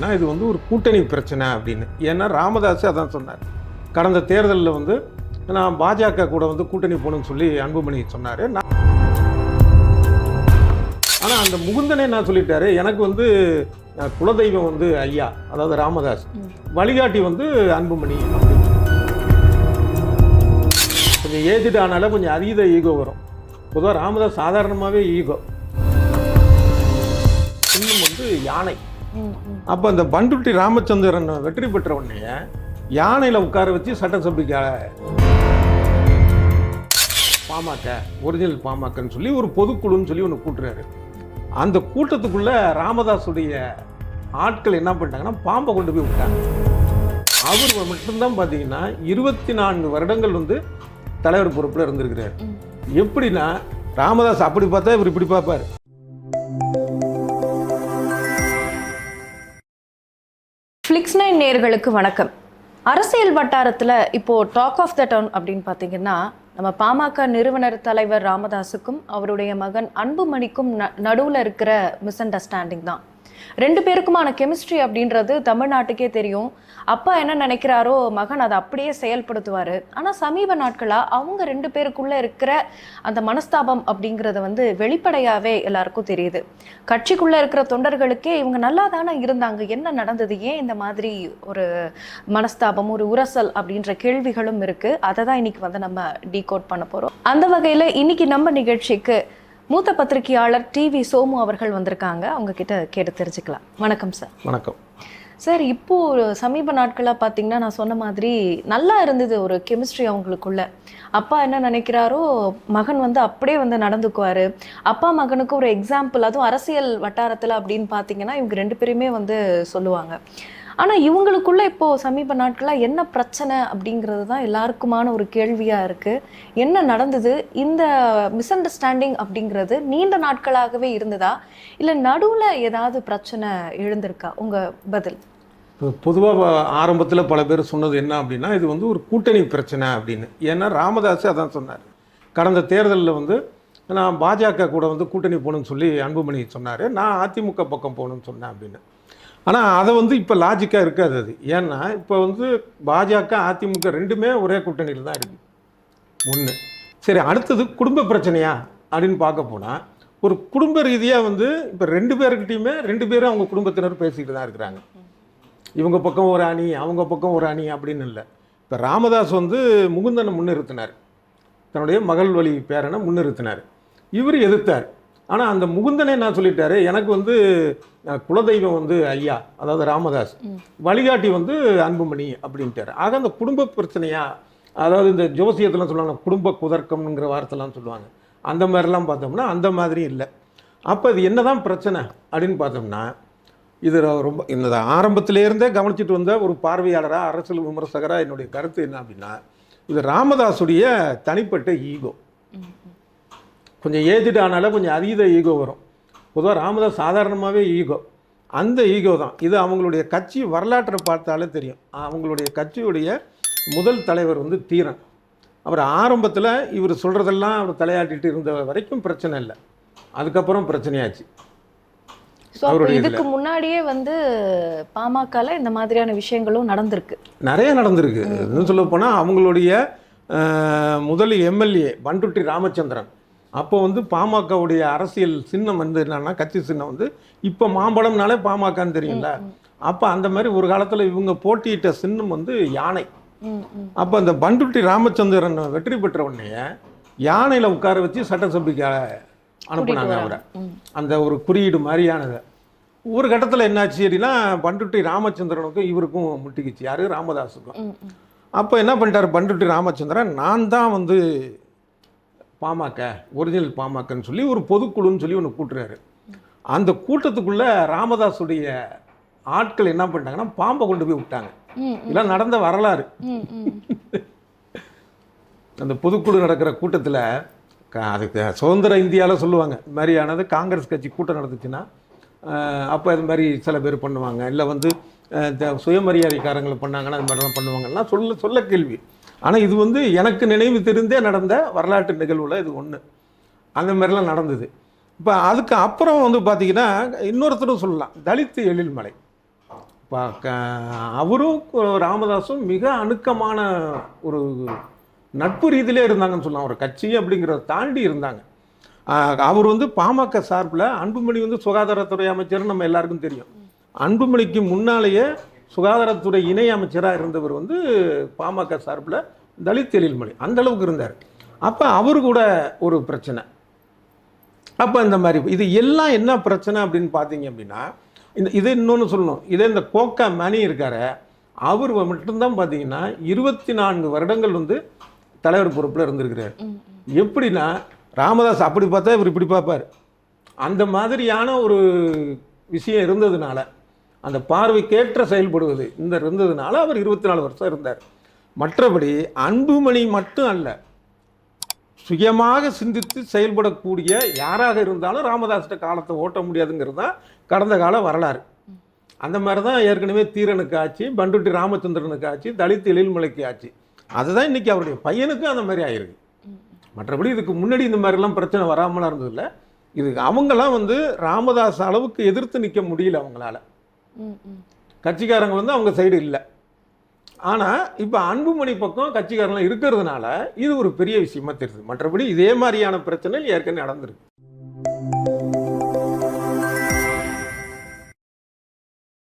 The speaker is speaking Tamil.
நான் இது வந்து ஒரு கூட்டணி பிரச்சனை அப்படின்னு. ஏன்னா ராமதாஸ் அதான் சொன்னார். கடந்த தேர்தலில் வந்து நான் பாஜக கூட வந்து கூட்டணி போகணும்னு சொல்லி அன்புமணி சொன்னார். நான் ஆனால் அந்த முகுந்தனே நான் சொல்லிட்டாரு? எனக்கு வந்து குலதெய்வம் வந்து ஐயா அதாவது ராமதாஸ். வழிகாட்டி வந்து அன்புமணி அப்படின்னு. கொஞ்சம் ஏஜ்டு ஆனால கொஞ்சம் அதீத ஈகோ வரும். பொதுவாக ராமதாஸ் சாதாரணமாகவே ஈகோ. இன்னும் வந்து யானை. அப்போ அந்த பண்டுட்டி ராமச்சந்திரன் வெற்றி பெற்ற உடனே யானையில் உட்கார வச்சு சட்டசபைக்கு பாமக ஒரிஜினல் பாமகன்னு சொல்லி ஒரு பொதுக்குழுன்னு சொல்லி ஒன்று கூட்டுறாரு. அந்த கூட்டத்துக்குள்ள ராமதாஸுடைய ஆட்கள் என்ன பண்ணிட்டாங்கன்னா பாம்பை கொண்டு போய் விட்டாங்க. அவர் மட்டும்தான் பார்த்தீங்கன்னா இருபத்தி நான்கு வருடங்கள் வந்து தலைவர் பொறுப்பில் இருந்திருக்கிறார். எப்படின்னா ராமதாஸ் அப்படி பார்த்தா இவர் இப்படி பார்ப்பார். ஃப்ளிக்ஸ் நைன் நேர்களுக்கு வணக்கம். அரசியல் வட்டாரத்தில் இப்போது டாக் ஆஃப் த டவுன் அப்படின்னு பார்த்தீங்கன்னா நம்ம பாமக நிறுவனர் தலைவர் ராமதாஸுக்கும் அவருடைய மகன் அன்புமணிக்கும் ந நடுவில் இருக்கிற மிஸ் அண்டர்ஸ்டாண்டிங் தான். ரெண்டு பேருக்குமான கெமிஸ்ட்ரி அப்படின்றது தமிழ்நாட்டுக்கே தெரியும். அப்பா என்ன நினைக்கிறாரோ மகன் அதை அப்படியே செயல்படுத்துவார். ஆனால் சமீப நாட்களாக அவங்க ரெண்டு பேருக்குள்ளே இருக்கிற அந்த மனஸ்தாபம் அப்படிங்கிறது வந்து வெளிப்படையாகவே எல்லாருக்கும் தெரியுது. கட்சிக்குள்ளே இருக்கிற தொண்டர்களுக்கே இவங்க நல்லா தானே இருந்தாங்க என்ன நடந்தது ஏன் இந்த மாதிரி ஒரு மனஸ்தாபம் ஒரு உரசல் அப்படின்ற கேள்விகளும் இருக்கு. அதை தான் இன்னைக்கு வந்து நம்ம டீகோட் பண்ண போகிறோம் அந்த வகையில் இன்னைக்கு நம்ம நிகழ்ச்சிக்கு மூத்த பத்திரிகையாளர் டிவி சோமு அவர்கள் வந்திருக்காங்க. அவங்க கிட்ட கேட்டு தெரிஞ்சுக்கலாம். வணக்கம் சார். வணக்கம். சார் இப்போ ஒரு சமீப நாட்களாக பார்த்தீங்கன்னா நான் சொன்ன மாதிரி நல்லா இருந்தது ஒரு கெமிஸ்ட்ரி அவங்களுக்குள்ள. அப்பா என்ன நினைக்கிறாரோ மகன் வந்து அப்படியே வந்து நடந்துக்குவாரு. அப்பா மகனுக்கு ஒரு எக்ஸாம்பிள் அதுவும் அரசியல் வட்டாரத்தில் அப்படின்னு பார்த்தீங்கன்னா இவங்க ரெண்டு பேருமே வந்து சொல்லுவாங்க. ஆனால் இவங்களுக்குள்ளே இப்போது சமீப நாட்களாக என்ன பிரச்சனை அப்படிங்கிறது தான் எல்லாருக்குமான ஒரு கேள்வியாக இருக்குது என்ன நடந்தது? இந்த மிஸ் அண்டர்ஸ்டாண்டிங் அப்படிங்கிறது நீண்ட நாட்களாகவே இருந்ததா? இல்லை நடுவில் ஏதாவது பிரச்சனை எழுந்திருக்கா? உங்கள் பதில். பொதுவாக ஆரம்பத்தில் பல பேர் சொன்னது என்ன அப்படின்னா இது வந்து ஒரு கூட்டணி பிரச்சனை அப்படின்னு. ஏன்னா ராமதாஸ் அதான் சொன்னார். கடந்த தேர்தலில் வந்து நான் பாஜக கூட வந்து கூட்டணி போகணும்னு சொல்லி அன்புமணி சொன்னார். நான் அதிமுக பக்கம் போகணும்னு சொன்னேன் அப்படின்னு. ஆனால் அதை வந்து இப்போ லாஜிக்காக இருக்காது அது. ஏன்னா இப்போ வந்து பாஜக அதிமுக ரெண்டுமே ஒரே கூட்டணியில் தான் இருக்குது ஒன்று சரி அடுத்தது குடும்ப பிரச்சனையா அப்படின்னு பார்க்க போனால் ஒரு குடும்ப ரீதியாக வந்து இப்போ ரெண்டு பேருக்கிட்டையுமே ரெண்டு பேரும் அவங்க குடும்பத்தினர் பேசிக்கிட்டு தான் இருக்கிறாங்க. இவங்க பக்கம் ஒரு அணி அவங்க பக்கம் ஒரு அணி அப்படின்னு இல்லை. இப்போ ராமதாஸ் வந்து முகுந்தனை முன்னிறுத்தினார். தன்னுடைய மகள் வழி பேரனை முன்னிறுத்தினார். இவர் எதிர்த்தார். ஆனால் அந்த முகுந்தனே நான் சொல்லிட்டாரு? எனக்கு வந்து குலதெய்வம் வந்து ஐயா அதாவது ராமதாஸ். வழிகாட்டி வந்து அன்புமணி அப்படின்ட்டார். ஆக அந்த குடும்ப பிரச்சனையா அதாவது இந்த ஜோசியத்தெல்லாம் சொல்லுவாங்க குடும்ப குதர்க்கம்ங்கிற வார்த்தைலாம் சொல்லுவாங்க. அந்த மாதிரிலாம் பார்த்தோம்னா அந்த மாதிரி இல்லை. அப்போ இது என்னதான் பிரச்சனை அப்படின்னு பார்த்தோம்னா இது ரொம்ப இந்த ஆரம்பத்திலேருந்தே கவனிச்சிட்டு வந்த ஒரு பார்வையாளராக அரசியல் விமர்சகராக என்னுடைய கருத்து என்ன அப்படின்னா இது ராமதாஸுடைய தனிப்பட்ட ஈகோ. கொஞ்சம் ஏஜ்டு ஆனால கொஞ்சம் அதீத ஈகோ வரும். பொதுவாக ராமதாஸ் சாதாரணமாகவே ஈகோ. அந்த ஈகோ தான். இது அவங்களுடைய கட்சி வரலாற்றை பார்த்தாலே தெரியும். அவங்களுடைய கட்சியுடைய முதல் தலைவர் வந்து தீரன். அவர் ஆரம்பத்தில் இவர் சொல்கிறதெல்லாம் அவர் தலையாட்டிட்டு இருந்த வரைக்கும் பிரச்சனை இல்லை. அதுக்கப்புறம் பிரச்சனையாச்சு. இதுக்கு முன்னாடியே வந்து பாமகல இந்த மாதிரியான விஷயங்களும் நடந்திருக்கு. நிறைய நடந்திருக்கு. இன்னும் சொல்ல போனால் அவங்களுடைய முதல் எம்எல்ஏ பண்டுட்டி ராமச்சந்திரன். அப்போ வந்து பாமகவுடைய அரசியல் சின்னம் வந்து என்னன்னா கட்சி சின்னம் வந்து இப்போ மாம்பழம்னாலே பாமகன்னு தெரியும்ல. அப்போ அந்த மாதிரி ஒரு காலத்தில் இவங்க போட்டியிட்ட சின்னம் வந்து யானை. அப்போ அந்த பண்டுட்டி ராமச்சந்திரன் வெற்றி பெற்ற உடனே யானையில் உட்கார வச்சு சட்டசபைக்கு அனுப்புனாங்க அவரை. அந்த ஒரு குறியீடு மாதிரியானது. ஒரு கட்டத்தில் என்னாச்சு அப்படின்னா பண்டுட்டி ராமச்சந்திரனுக்கும் இவருக்கும் முட்டிக்கிச்சு. யாரு? ராமதாஸுக்கும். அப்போ என்ன பண்ணிட்டார் பண்டுட்டி ராமச்சந்திரன்? நான் தான் வந்து பாமக ஒரிஜினல் பாமகன்னு சொல்லி ஒரு பொதுக்குழுன்னு சொல்லி ஒன்று கூட்டுறாரு. அந்த கூட்டத்துக்குள்ள ராமதாஸுடைய ஆட்கள் என்ன பண்ணிட்டாங்கன்னா பாம்பை கொண்டு போய் விட்டாங்க. இதெல்லாம் நடந்த வரலாறு. அந்த பொதுக்குழு நடக்கிற கூட்டத்தில் அதுக்கு சுதந்திர இந்தியாவில் சொல்லுவாங்க இது மாதிரியானது காங்கிரஸ் கட்சி கூட்டம் நடந்துச்சுன்னா அப்போ இது மாதிரி சில பேர் பண்ணுவாங்க. இல்லை வந்து சுயமரியாதைக்காரங்களை பண்ணாங்கன்னா அது மாதிரிலாம் பண்ணுவாங்கலாம் சொல்ல சொல்ல கேள்வி. ஆனால் இது வந்து எனக்கு நினைவு தெரிந்தே நடந்த வரலாற்று நிகழ்வில் இது ஒன்று அந்த மாதிரிலாம் நடந்தது. இப்போ அதுக்கு அப்புறம் வந்து பார்த்திங்கன்னா இன்னொருத்தரும் சொல்லலாம். தலித் எழில்மலை. பா- க- அவரும் ராமதாஸும் மிக அணுக்கமான ஒரு நட்பு ரீதியிலே இருந்தாங்கன்னு சொல்லலாம். ஒரு கட்சி அப்படிங்கிறத தாண்டி இருந்தாங்க. அவர் வந்து பாமக சார்பில் அன்புமணி வந்து சுகாதாரத்துறை அமைச்சர்னு நம்ம எல்லாருக்கும் தெரியும். அன்புமணிக்கு முன்னாலேயே சுகாதாரத்துறை இணை அமைச்சராக இருந்தவர் வந்து பாமக சார்பில் தலித் எழில்மணி அந்த அளவுக்கு இருந்தார். அப்போ அவர் கூட ஒரு பிரச்சனை. அப்போ இந்த மாதிரி இது எல்லாம் என்ன பிரச்சனை அப்படின்னு பார்த்தீங்க அப்படின்னா இந்த இது இன்னொன்று சொல்லணும். இதே இந்த கோக்கா மணி இருக்காரு அவர் மட்டும்தான் பார்த்தீங்கன்னா இருபத்தி நான்கு வருடங்கள் வந்து தலைவர் பொறுப்பில் இருந்திருக்கிறார். எப்படின்னா ராமதாஸ் அப்படி பார்த்தா இவர் இப்படி பார்ப்பார். அந்த மாதிரியான ஒரு விஷயம் இருந்ததுனால அந்த பார்வைக்கேற்ற செயல்படுவது. இந்த இருந்ததுனால அவர் இருபத்தி நாலு வருஷம் இருந்தார். மற்றபடி அன்புமணி மட்டும் அல்ல. சுயமாக சிந்தித்து செயல்படக்கூடிய யாராக இருந்தாலும் ராமதாஸ்கிட்ட காலத்தை ஓட்ட முடியாதுங்கிறது தான் கடந்த கால வரலாறு. அந்த மாதிரி தான் ஏற்கனவே தீரனுக்கு ஆச்சு பண்டுட்டி ராமச்சந்திரனுக்கு ஆச்சு தலித் எழில்மலைக்கு ஆச்சு. அதுதான் இன்னைக்கு அவருடைய பையனுக்கும் அந்த மாதிரி ஆயிருக்கு. மற்றபடி இதுக்கு முன்னாடி இந்த மாதிரிலாம் பிரச்சனை வராமலாம் இருந்ததில்லை. இது அவங்கெல்லாம் வந்து ராமதாஸ் அளவுக்கு எதிர்த்து நிற்க முடியல அவங்களால. கட்சிக்காரங்க வந்து அவங்க சைடு இல்லை. ஆனால் இப்போ அன்புமணி பக்கம் கட்சிக்காரங்களாம் இருக்கிறதுனால இது ஒரு பெரிய விஷயமா தெரியுது. மற்றபடி இதே மாதிரியான பிரச்சனை ஏற்கனவே நடந்திருக்கு.